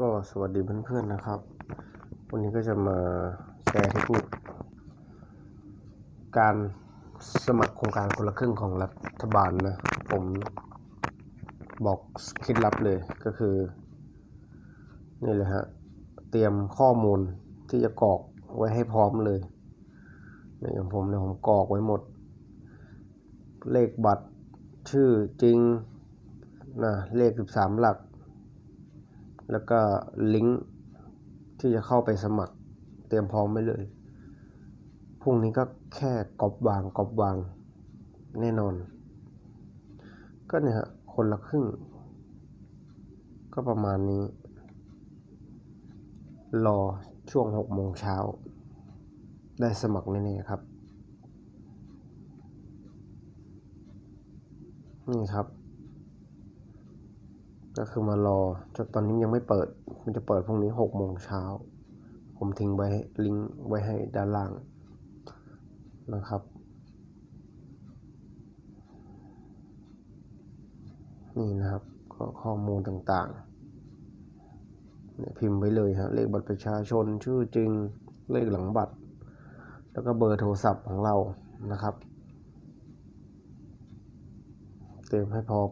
ก็สวัสดีเพื่อนๆนะครับ วันนี้ก็จะมาแชร์เทคนิค การสมัครโครงการคนละครึ่งของรัฐบาลนะ ผมบอกคล็ดลับเลยก็คือ นี่เลยฮะ เตรียมข้อมูลที่จะกรอกไว้ให้พร้อมเลยเนี่ยอย่างผมเนี่ยผมกรอกไว้หมด เลขบัตรชื่อจริงนะเลข 13 หลัก แล้วก็ลิงก์ที่จะเข้าไปสมัครเตรียมพร้อมไว้เลยพรุ่งนี้ก็แค่กรอบวางกรอบวางแน่นอน ก็เนี่ยฮะคนละครึ่ง ก็ประมาณนี้ รอช่วงหกโมงเช้า ได้สมัครแน่ๆครับ นี่ครับ ก็คือมารอจนตอนนี้ยังไม่เปิด มันจะเปิดพรุ่งนี้หกโมงเช้า ผมทิ้งไว้ลิงก์ไว้ให้ด้านล่างนะครับ นี่นะครับก็ข้อมูลต่างๆเนี่ยพิมพ์ไว้เลยฮะเลขบัตรประชาชนชื่อจริงเลขหลังบัตร แล้วก็เบอร์โทรศัพท์ของเรานะครับ เตรียมให้พร้อม